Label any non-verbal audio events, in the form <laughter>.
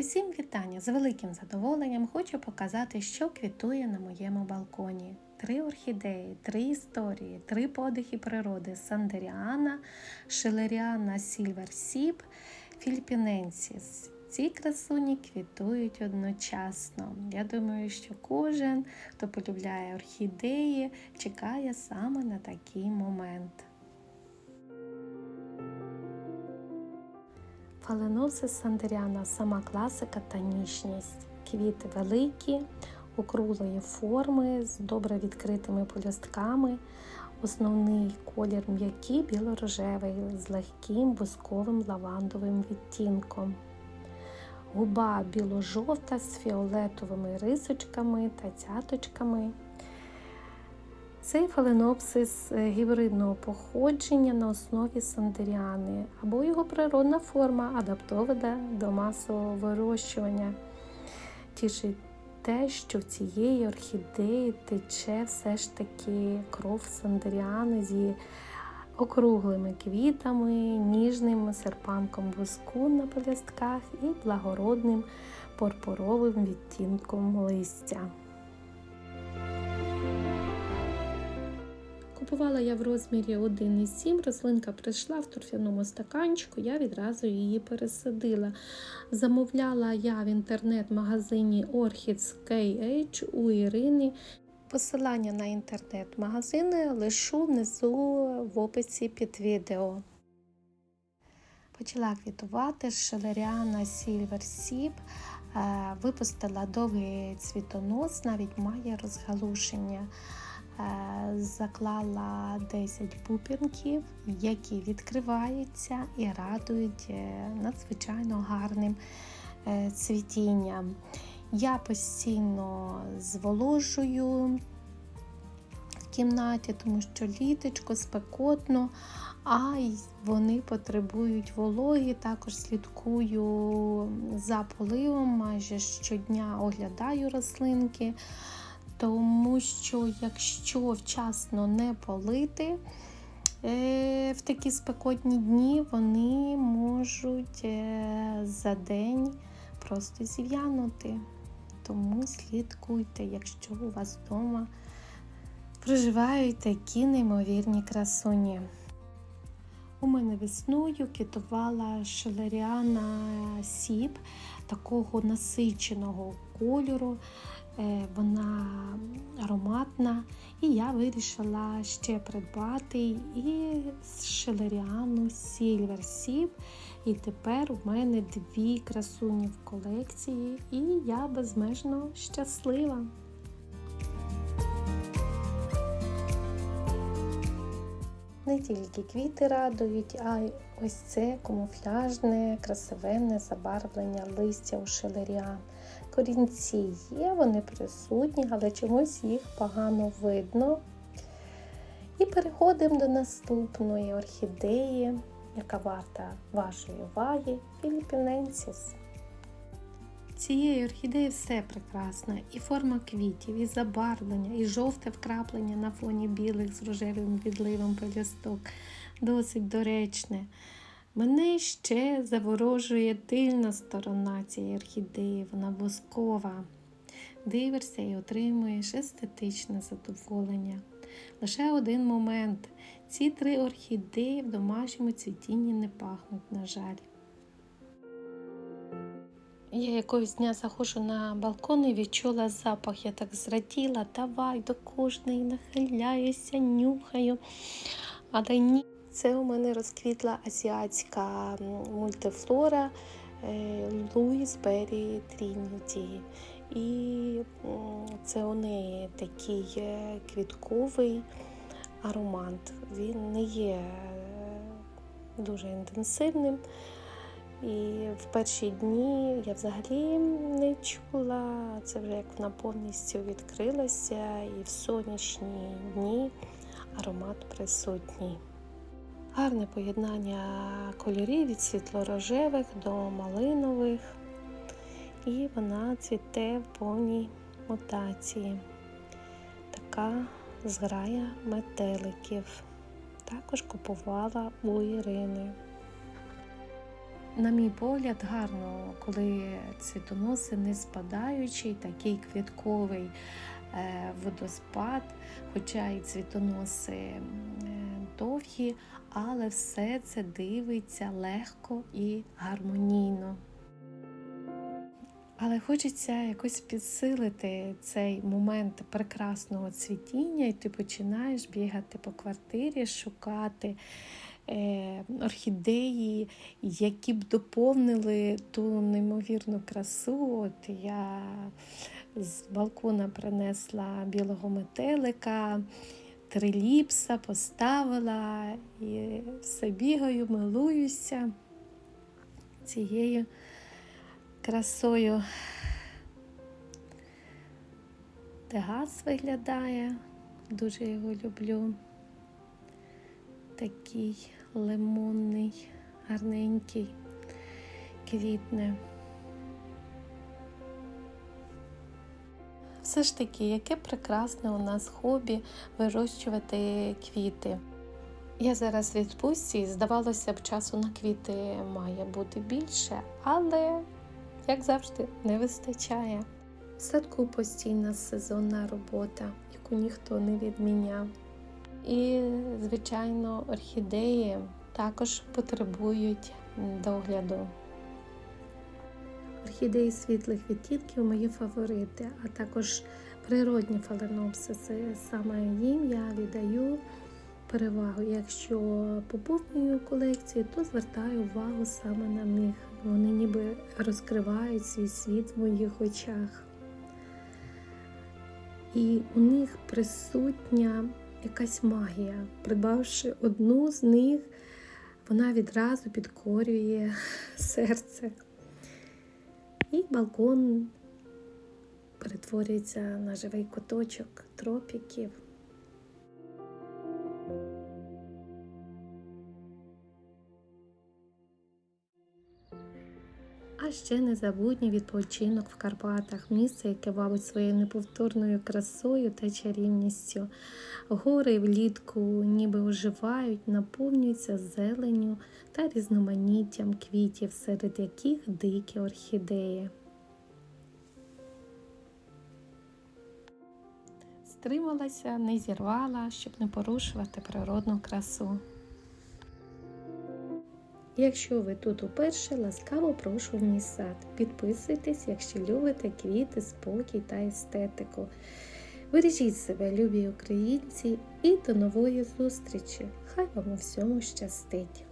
Усім вітання! З великим задоволенням хочу показати, що квітує на моєму балконі. Три орхідеї, три історії, три подихи природи Сандеріана, Шилеріана Сільвер Сіп, Філіпіненсіс. Ці красуні квітують одночасно. Я думаю, що кожен, хто полюбляє орхідеї, чекає саме на такий момент. Фаленопсис сандеріана сама класика та ніжність. Квіти великі, округлої форми з добре відкритими полюстками. Основний колір м'який білорожевий з легким бусковим лавандовим відтінком. Губа біло-жовта з фіолетовими рисочками та цяточками. Цей фаленопсис гібридного походження на основі сандеріани або його природна форма адаптована до масового вирощування. Тішить те, що в цієї орхідеї тече все ж таки кров сандеріани з її округлими квітами, ніжним серпанком воску на пелюстках і благородним порпоровим відтінком листя. Купувала я в розмірі 1,7. Рослинка прийшла в торфяному стаканчику, я відразу її пересадила. Замовляла я в інтернет-магазині Orchids KH у Ірини. Посилання на інтернет-магазини лишу внизу в описі під відео. Почала квітувати шелеріана Silver Sip. Випустила довгий цвітонос, навіть має розгалушення. Заклала 10 пупінків, які відкриваються і радують надзвичайно гарним цвітінням. Я постійно зволожую в кімнаті, тому що літочко спекотно, а вони потребують вологи. Також слідкую за поливом, майже щодня оглядаю рослинки. Тому що, якщо вчасно не полити е, в такі спекотні дні, вони можуть е, за день просто зів'янути. Тому слідкуйте, якщо у вас вдома проживають такі неймовірні красуні. У мене весною квітувала шелеріана сіп такого насиченого кольору. Вона ароматна, і я вирішила ще придбати і шелеріану Sip. І тепер у мене дві красуні в колекції, і я безмежно щаслива. Не тільки квіти радують, а й ось це камуфляжне, красивенне забарвлення листя у шелеріан. Корінці є, вони присутні, але чомусь їх погано видно. І переходимо до наступної орхідеї, яка варта вашої уваги Філіпіненсіс. Цієї орхідеї все прекрасно. І форма квітів, і забарвлення, і жовте вкраплення на фоні білих з рожевим відливом пелюсток. Досить доречне. Мене ще заворожує тильна сторона цієї орхідеї, вона воскова. Дивишся і отримуєш естетичне задоволення. Лише один момент. Ці три орхідеї в домашньому цвітінні не пахнуть, на жаль. Я якогось дня заходжу на балкон і відчула запах. Я так зраділа, давай до кожної нахиляюся, нюхаю. Але ні. Це у мене розквітла азіатська мультифлора Луїс Беррі Трініті. І це у неї такий квітковий аромат. Він не є дуже інтенсивним. І в перші дні я взагалі не чула, це вже як вона повністю відкрилася, і в сонячні дні аромат присутній. Гарне поєднання кольорів від світло-рожевих до малинових, і вона цвіте в повній мутації. Така зграя метеликів. Також купувала у Ірини. на мій погляд, гарно, коли цвітоноси не спадаючий, такий квітковий е, водоспад, хоча і цвітоноси довгі, але все це дивиться легко і гармонійно. Але хочеться якось підсилити цей момент прекрасного цвітіння, і ти починаєш бігати по квартирі, шукати е, орхідеї, які б доповнили ту неймовірну красу. От я з балкона принесла білого метелика, триліпса, поставила і все бігаю, милуюся цією красою. Тегас виглядає, дуже його люблю. Такий лимонний, гарненький, квітне. Все ж таки, яке прекрасне у нас хобі вирощувати квіти. Я зараз відпустці, здавалося б, часу на квіти має бути більше, але, як завжди, не вистачає. В садку постійна сезонна робота, яку ніхто не відміняв. І, звичайно, орхідеї також потребують догляду. Орхідеї світлих відтінків мої фаворити, а також природні фаленопсиси. Саме їм я віддаю перевагу. Якщо поповнюю колекцію, то звертаю увагу саме на них. Вони ніби розкривають свій світ в моїх очах. І у них присутня якась магія. Придбавши одну з них, вона відразу підкорює <laughs> серце. І балкон перетворюється на живий куточок тропіків. А ще незабутній відпочинок в Карпатах, місце, яке бавить своєю неповторною красою та чарівністю. Гори влітку ніби оживають, наповнюються зеленню та різноманіттям квітів, серед яких дикі орхідеї. Стрималася, не зірвала, щоб не порушувати природну красу. Якщо ви тут уперше, ласкаво прошу в мій сад. Підписуйтесь, якщо любите квіти, спокій та естетику. Бережіть себе, любі українці, і до нової зустрічі! Хай вам у всьому щастить!